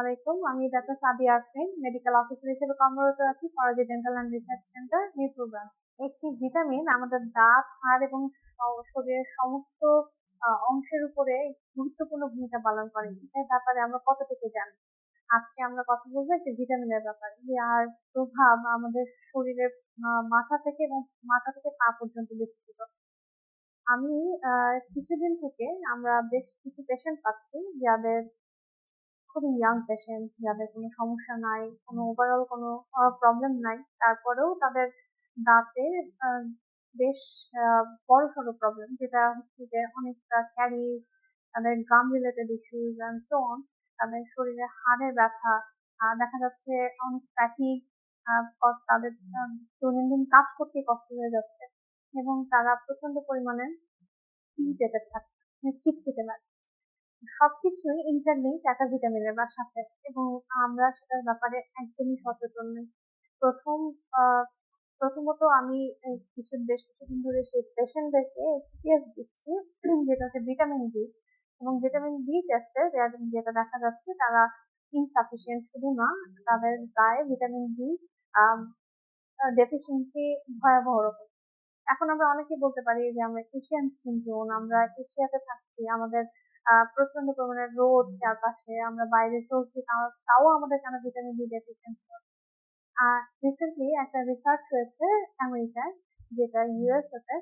আলাইকুম আমি doctor Sadia Afrin medical officer হিসেবে কর্মরত আছি Faraji dental and research centre নিউট্রোগ্রাম একটি ভিটামিন আমাদের দাঁত, হাড় এবং শরীরের সমস্ত অংশের উপরে গুরুত্বপূর্ণ ভূমিকা পালন করে। এর ব্যাপারে আমরা কতটুকু জানি? আজকে আমরা কথা বলব একটি ভিটামিনের ব্যাপারে। যার প্রভাব আমাদের শরীরের মাথা থেকে এবং মাথা থেকে পা পর্যন্ত বিস্তৃত। আমি কিছুদিন থেকে আমরা বেশ কিছু পেশেন্ট পাচ্ছি, যাদের খুবই ইয়াং পেশেন্ট যাদের কোনো সমস্যা নাই, কোনো ওভারঅল কোনো প্রবলেম নাই, তারপরেও তাদের দাঁতে বেশ বড় সড়ো প্রবলেম যেটা হচ্ছে যে অনেকটা ক্যারি তাদের gum related issues and so on তাদের শরীরে হাড়ে ব্যথা দেখা যাচ্ছে অনেক ফ্যাটিক তাদের দৈনন্দিন কাজ করতে কষ্ট হয়ে যাচ্ছে এবং তারা প্রচণ্ড পরিমাণে ইরিটেটেড থাকে মানে খিটখিটে লাগে। সবকিছুই ইন্টারলিঙ্ক একটা ভিটামিনের বা সাথে এবং আমরা সেটার ব্যাপারে একদমই সচেতন নই। প্রথম প্রথমত আমি কিছু, বেশ কিছুদিন ধরে সেই পেশেন্টদেরকে এক্সপিএস দিচ্ছি, যেটা হচ্ছে ভিটামিন ডি এবং ভিটামিন ডি টেস্টে যেটা দেখা যাচ্ছে, তারা ইনসাফিসিয়েন্ট শুধু না, তাদের গায়ে ভিটামিন ডি ডেফিসিয়েন্সি ভয়াবহ রকম। এখন আমরা অনেকেই বলতে পারি যে আমরা এশিয়ান টোন আমরা এশিয়াতে থাকছি, আমাদের প্রচণ্ড পরিমাণে রোদ চারপাশে, আমরা বাইরে চলছি, তাও- আমাদের কেন ভিটামিন ডি ডেফিসিয়েন্সি আর রিসেন্টলি একটা রিসার্চ হয়েছে আমেরিকায় যেটা ইউএসএতে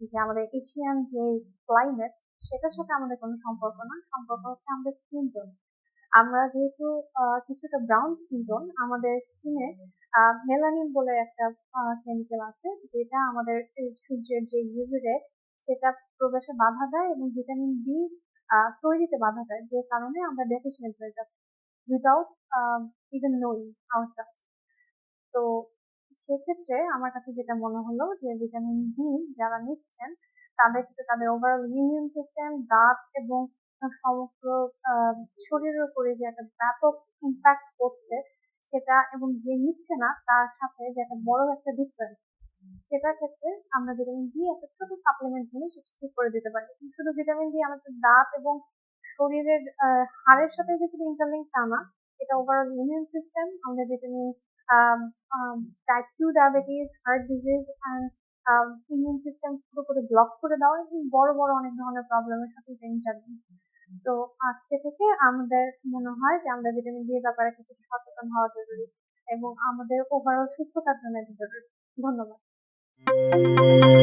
যে আমাদের এশিয়ান যে ক্লাইমেট সেটার সাথে আমাদের কোনো সম্পর্ক না, সম্পর্ক হচ্ছে আমাদের স্কিন টোন আমরা যেহেতু কিছুটা ব্রাউন স্কিন টোন আমাদের স্কিনে মেলানিন বলে একটা কেমিক্যাল আছে, যেটা আমাদের সূর্যের যে ইউভি রে সেটা প্রবেশে বাধা দেয় এবং ভিটামিন ডি তৈরিতে বাধা দেয়, যে কারণে আমরা ডেফিসিয়েন্ট হয়ে যাচ্ছি উইদাউট ইভেন নোয়িং আওয়ারসেলস তো সেক্ষেত্রে আমার কাছে যেটা মনে হলো যে ভিটামিন ডি যারা নিচ্ছেন, তাদের ক্ষেত্রে তাদের ওভারঅল ইমিউন সিস্টেম দাঁত এবং সমগ্র শরীরের উপরে যে একটা ব্যাপক ইম্প্যাক্ট পড়ছে, সেটা এবং যে নিচ্ছে না, তার সাথে যে একটা বড় একটা ডিফারেন্স সেটার ক্ষেত্রে আমরা ভিটামিন ডি একটা ছোট সাপ্লিমেন্ট নিয়ে সেটা ঠিক করে দিতে পারি। শুধু ভিটামিন ডি আমাদের দাঁত এবং শরীরের হাড়ের সাথে যে শুধু ইন্টারলিঙ্ক তা না, এটা ওভারঅল ইমিউন সিস্টেম আমাদের vitamin type two diabetes heart disease and immune system পুরোপুরি ব্লক করে দেওয়া এবং বড় বড় অনেক ধরনের প্রবলেমের সাথে এটা ইন্টারলিঙ্ক তো আজকে থেকে আমাদের মনে হয় যে আমাদের ভিটামিন ডি ব্যাপারে কিছুটা সচেতন হওয়া জরুরি এবং আমাদের ওভারঅল সুস্থতার জন্য জরুরি। ধন্যবাদ। Música